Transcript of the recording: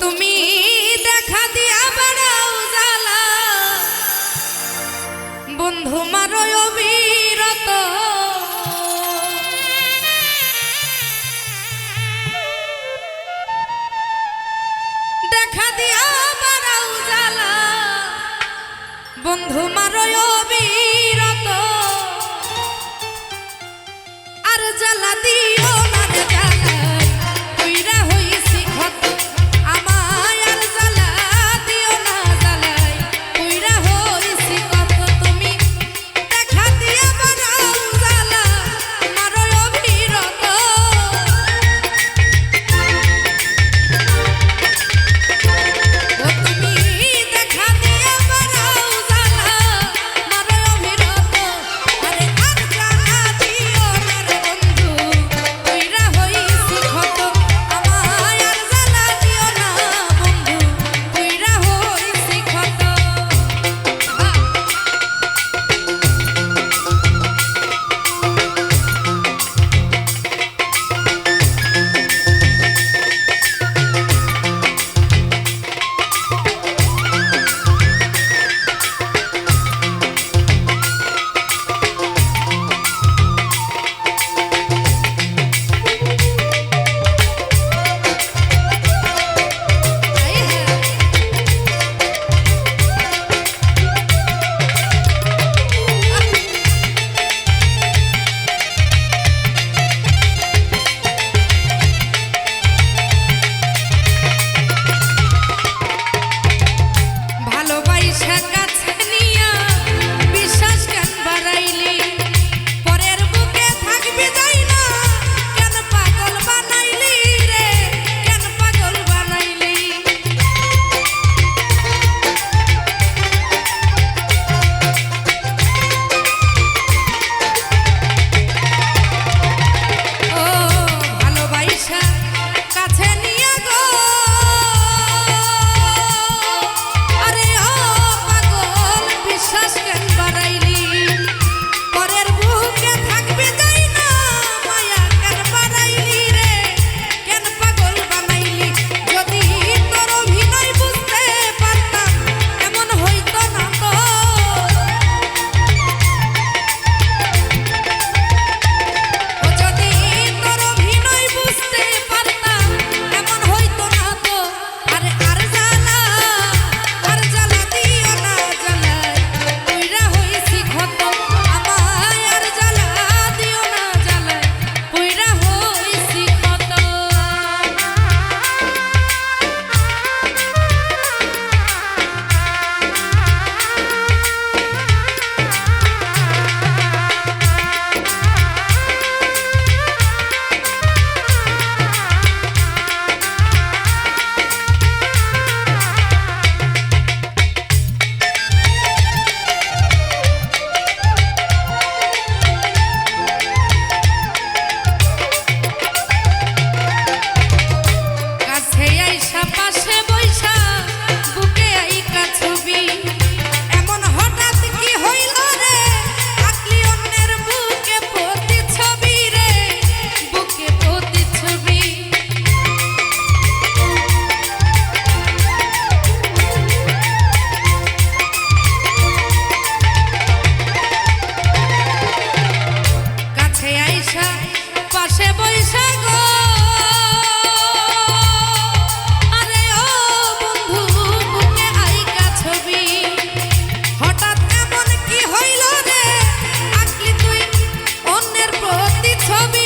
তুমি দেখা দিয়া বেড়াও জ্বালা। বন্ধু মারো অবিরত। দেখা দিয়া বেড়াও জ্বালা। বন্ধু মারো অবিরত। আর জ্বালা দিও tell